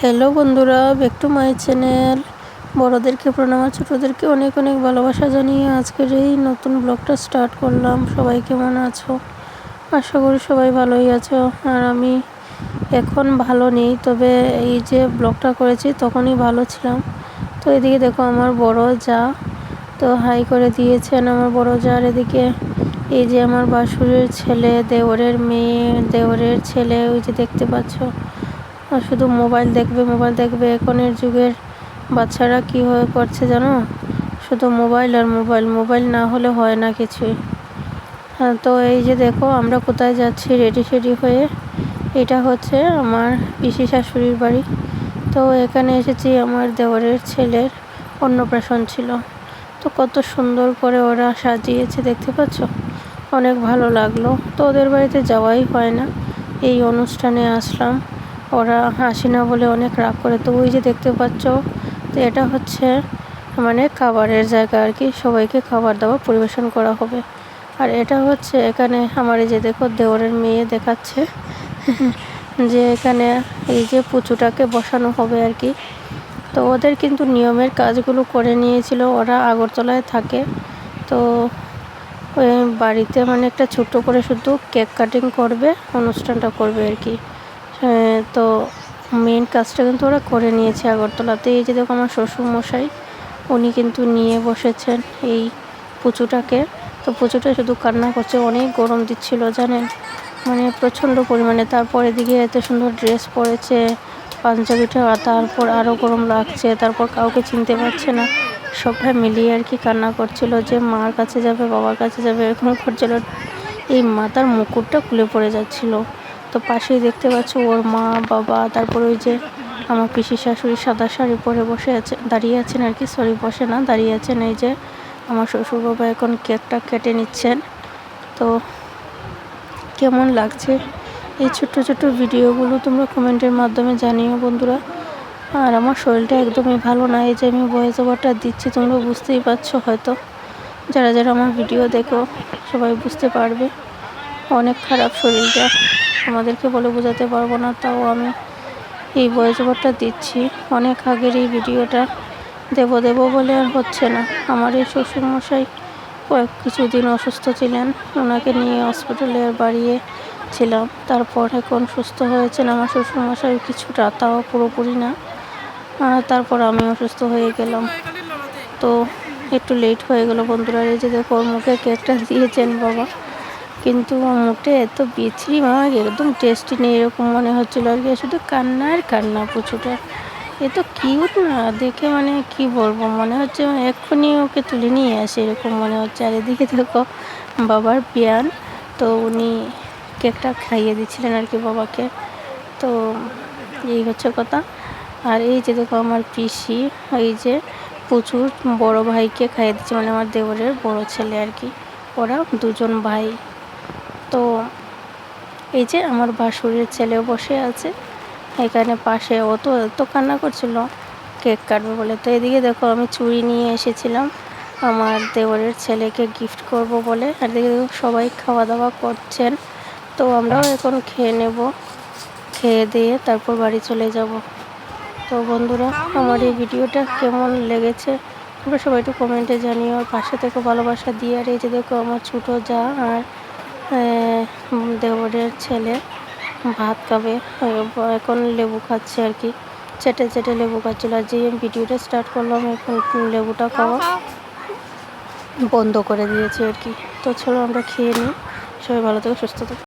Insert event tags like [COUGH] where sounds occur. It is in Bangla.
হ্যালো বন্ধুরা ব্যাক টু মাই চ্যানেল বড়োদেরকে প্রণাম, আর ছোটোদেরকে অনেক অনেক ভালোবাসা জানিয়ে আজকের এই নতুন ব্লগটা স্টার্ট করলাম। সবাই কেমন আছো? আশা করি সবাই ভালোই আছো, আর আমি এখন ভালো নেই। তবে এই যে ব্লগটা করেছি, তখনই ভালো ছিলাম। তো এদিকে দেখো আমার বড় যা, তো হাই করে দিয়েছেন আমার বড় যার এদিকে এই যে আমার বাসুরের ছেলে, দেওরের মেয়ে, দেওরের ছেলে, ওই যে দেখতে পাচ্ছ। শুধু মোবাইল দেখবে মোবাইল দেখবে এখনের যুগের বাচ্চারা কি হয়ে করছে জানো? শুধু মোবাইল আর মোবাইল মোবাইল না হলে হয় না কিছুই হ্যাঁ তো এই যে দেখো, আমরা কোথায় যাচ্ছি রেডি সেডি হয়ে? এটা হচ্ছে আমার পিসি শাশুড়ির বাড়ি। তো এখানে এসেছি আমার দেওয়ারের ছেলের অন্নপ্রাশন ছিল। তো কত সুন্দর করে ওরা সাজিয়েছে, দেখতে পাচ্ছ? অনেক ভালো লাগল। তো ওদের বাড়িতে যাওয়াই হয় না। এই অনুষ্ঠানে আসলাম। ওরা হাসি না বলে অনেক রাগ করে। তো ওই যে দেখতে পাচ্ছ, তো এটা হচ্ছে মানে খাবারের জায়গা আর কি। সবাইকে খাবার দাবার পরিবেশন করা হবে। আর এটা হচ্ছে এখানে আমার এই যে দেখো দেওরের মেয়ে দেখাচ্ছে। [LAUGHS] যে এখানে এই যে পুচুটাকে বসানো হবে আর কি। তো ওদের কিন্তু নিয়মের কাজগুলো করে নিয়েছিল। ওরা আগরতলায় থাকে। তো ওই বাড়িতে মানে একটা ছোট্ট করে শুধু কেক কাটিং করবে, অনুষ্ঠানটা করবে আর কি। তো মেন কাজটা কিন্তু ওরা করে নিয়েছে আগরতলাতে। এই যে দেখো আমার শ্বশুর মশাই উনি কিন্তু নিয়ে বসেছেন এই পুচুটাকে তো পুচুটা শুধু কান্না করছে, অনেক গরম দিচ্ছিল, জানেন? মানে প্রচণ্ড পরিমাণে। তারপর দিকে এত সুন্দর ড্রেস পরেছে, পাঞ্জাবিটা, তারপর আরও গরম লাগছে, তারপর কাউকে চিনতে পারছে না। সবাই মিলিয়ে আর কি কান্না করছিল যে মার কাছে যাবে, বাবার কাছে যাবে, এরকম করছিল। এই মাতার মুকুটটা খুলে পড়ে যাচ্ছিল। তো পাশেই দেখতে পাচ্ছ ওর মা, বাবা, তারপর ওই যে আমার পিসি শাশুড়ি সাদা শাড়ি পরে বসে আছে, দাঁড়িয়ে আছেন আর কি সরি বসে না, দাঁড়িয়ে আছেন এই যে আমার শ্বশুর বাবা এখন কেকটা কেটে নিচ্ছেন। তো কেমন লাগছে এই ছোট্ট ছোট্ট ভিডিওগুলো তোমরা কমেন্টের মাধ্যমে জানিও বন্ধুরা। আর আমার শরীরটা একদমই ভালো না, এই যে আমি ভয়েস ওভারটা দিচ্ছি, তোমরা বুঝতেই পারছ হয়তো। যারা যারা আমার ভিডিও দেখো, সবাই বুঝতে পারবে অনেক খারাপ শরীরটা। আমাদেরকে বলে বোঝাতে পারব না, তাও আমি এই ভয়েস ওভারটা দিচ্ছি। অনেক আগের এই ভিডিওটা দেব দেব বলে আর হচ্ছে না। আমার এই শ্বশুরমশাই কয়েক কিছুদিন অসুস্থ ছিলেন, ওনাকে নিয়ে হসপিটালে বাড়িয়ে ছিলাম। তারপর এখন সুস্থ হয়েছেন আমার শ্বশুরমশাই কিছুটা তাও পুরোপুরি না। তারপর আমি অসুস্থ হয়ে গেলাম। তো একটু লেট হয়ে গেল বন্ধুরা, এই যে দেখো মুখে কেকটা দিয়েছেন বাবা। কিন্তু মোটে এত বিচ্ছিরি, মা, একদম টেস্টি নেই, এরকম মনে হচ্ছিল আর কি। শুধু কান্না আর কান্না প্রচুরটা এ তো কিউট না, দেখে মানে কি বলব? মনে হচ্ছে এক্ষুনি ওকে তুলে নিয়ে আসে, এরকম মনে হচ্ছে। আর এদিকে দেখো, বাবার পিয়ান, তো উনি কেকটা খাইয়ে দিচ্ছিলেন আর কি বাবাকে। তো এই হচ্ছে কথা। আর এই যে দেখো আমার পিসি, এই যে প্রচুর বড় ভাইকে খাইয়ে দিচ্ছে মানে আমার দেবরের বড় ছেলে আর কি। ওরা দুজন ভাই। তো এই যে আমার বাসুরের ছেলেও বসে আছে, এখানে পাশে ও তো এত কান্না করছিল, কেক কাটবে বলে। তো এদিকে দেখো আমি চুড়ি নিয়ে এসেছিলাম, আমার দেওরের ছেলেকে গিফট করব বলে। আর দেখে দেখো সবাই খাওয়া দাওয়া করছেন, তো আমরাও এখন খেয়ে নেব। খেয়ে দিয়ে তারপর বাড়ি চলে যাব। তো বন্ধুরা, আমার এই ভিডিওটা কেমন লেগেছে? তোমরা সবাই একটু কমেন্টে জানিও। আর পাশে থেকে ভালোবাসা দিয়ে আর এই যে দেখো আমার ছোটো যা আর দেবরের ছেলে ভাত খাবে এখন লেবু খাচ্ছে আর কি। চেটে চেটে লেবু খাচ্ছিল। আর যে ভিডিওটা স্টার্ট করলাম, এখন লেবুটা খাওয়া বন্ধ করে দিয়েছি আর কি। তো চলো আমরা খেয়ে নিই। সবাই ভালো থেকে, সুস্থ থাকো।